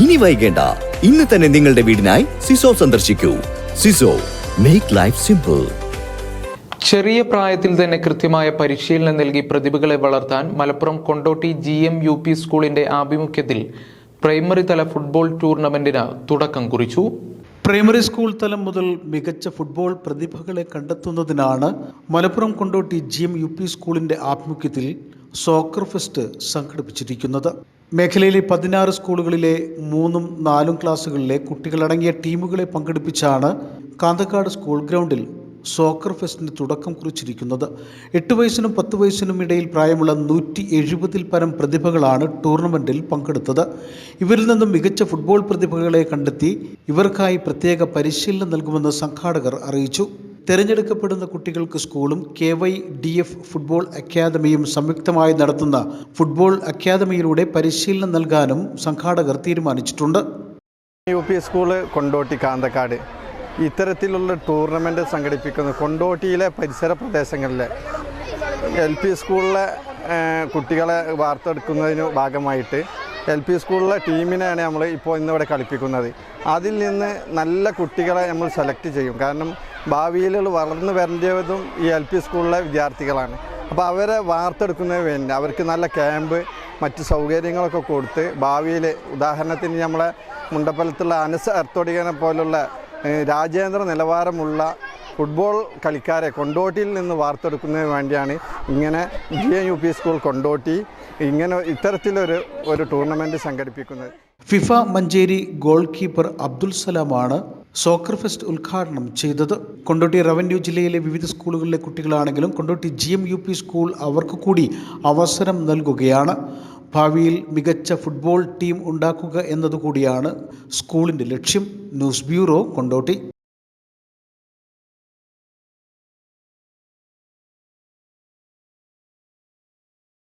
ഇനി വൈകേണ്ട. ഇന്ന് തന്നെ നിങ്ങളുടെ വീടിനായി സിസോ സന്ദർശിക്കൂ. സിസോ മേക്ക് ലൈഫ് സിമ്പിൾ ചെറിയ പ്രായത്തിൽ തന്നെ കൃത്യമായ പരിശീലനം നൽകി പ്രതിഭകളെ വളർത്താൻ Malappuram Kondotty G M U P സ്കൂളിന്റെ ആഭിമുഖ്യത്തിൽ പ്രൈമറി തല ഫുട്ബോൾ ടൂർണമെന്റിന് തുടക്കം കുറിച്ചു. പ്രൈമറി സ്കൂൾ തലം മുതൽ മികച്ച ഫുട്ബോൾ പ്രതിഭകളെ കണ്ടെത്തുന്നതിനാണ് Malappuram Kondotty G M U P സ്കൂളിന്റെ ആഭിമുഖ്യത്തിൽ സോക്കർ ഫെസ്റ്റ് സംഘടിപ്പിച്ചിരിക്കുന്നത്. മേഖലയിലെ പതിനാറ് സ്കൂളുകളിലെ മൂന്നും നാലും ക്ലാസ്സുകളിലെ കുട്ടികളടങ്ങിയ ടീമുകളെ പങ്കെടുപ്പിച്ചാണ് കാന്തക്കാട് സ്കൂൾ ഗ്രൗണ്ടിൽ സോക്കർ ഫെസ്റ്റിന് തുടക്കം കുറിച്ചിരിക്കുന്നത്. എട്ട് വയസ്സിനും പത്ത് വയസ്സിനും ഇടയിൽ പ്രായമുള്ള നൂറ്റി എഴുപതിൽ പരം പ്രതിഭകളാണ് ടൂർണമെന്റിൽ പങ്കെടുത്തത്. ഇവരിൽ നിന്നും മികച്ച ഫുട്ബോൾ പ്രതിഭകളെ കണ്ടെത്തി ഇവർക്കായി പ്രത്യേക പരിശീലനം നൽകുമെന്ന് സംഘാടകർ അറിയിച്ചു. തിരഞ്ഞെടുക്കപ്പെടുന്ന കുട്ടികൾക്ക് സ്കൂളും K Y D F football അക്കാദമിയും സംയുക്തമായി നടത്തുന്ന ഫുട്ബോൾ അക്കാദമിയിലൂടെ പരിശീലനം നൽകാനും സംഘാടകർ തീരുമാനിച്ചിട്ടുണ്ട്. U P school Kondotty Kanthakkad. ഇത്തരത്തിലുള്ള ടൂർണമെന്റ് സംഘടിപ്പിക്കുന്നത് കൊണ്ടോട്ടിയിലെ പരിസര പ്രദേശങ്ങളിലെ എൽ പി സ്കൂളിലെ കുട്ടികളെ വാർത്തെടുക്കുന്നതിന് ഭാഗമായിട്ട് എൽ പി സ്കൂളിലെ ടീമിനെയാണ് നമ്മൾ ഇപ്പോൾ ഇന്നിവിടെ കളിപ്പിക്കുന്നത്. അതിൽ നിന്ന് നല്ല കുട്ടികളെ നമ്മൾ സെലക്ട് ചെയ്യും. കാരണം ഭാവിയിൽ വളർന്നു വരേണ്ടതും ഈ എൽ പി സ്കൂളിലെ വിദ്യാർത്ഥികളാണ്. അപ്പോൾ അവരെ വാർത്തെടുക്കുന്നതിന് വേണ്ടി അവർക്ക് നല്ല ക്യാമ്പ് മറ്റ് സൗകര്യങ്ങളൊക്കെ കൊടുത്ത് ഭാവിയിൽ ഉദാഹരണത്തിന് നമ്മളെ മുണ്ടപ്പലത്തുള്ള അനസ് അർത്തോടികനെ പോലുള്ള രാജ്യാന്തര നിലവാരമുള്ള ഫുട്ബോൾ കളിക്കാരെ കൊണ്ടോട്ടിയിൽ നിന്ന് വാർത്തെടുക്കുന്നതിന് വേണ്ടിയാണ് ഇങ്ങനെ G N U P school Kondotty ഇങ്ങനെ ഇത്തരത്തിലൊരു ഒരു ടൂർണമെന്റ് സംഘടിപ്പിക്കുന്നത്. FIFA Manjeri goalkeeper Abdul സലാമാണ് സോക്കർ ഫെസ്റ്റ് ഉദ്ഘാടനം ചെയ്തത്. കൊണ്ടോട്ടി റവന്യൂ ജില്ലയിലെ വിവിധ സ്കൂളുകളിലെ കുട്ടികളാണെങ്കിലും Kondotty G M U P school അവർക്ക് കൂടി അവസരം നൽകുകയാണ്. ഭാവിയിൽ മികച്ച ഫുട്ബോൾ ടീം ഉണ്ടാക്കുക എന്നതുകൂടിയാണ് സ്കൂളിന്റെ ലക്ഷ്യം. News bureau Kondotty.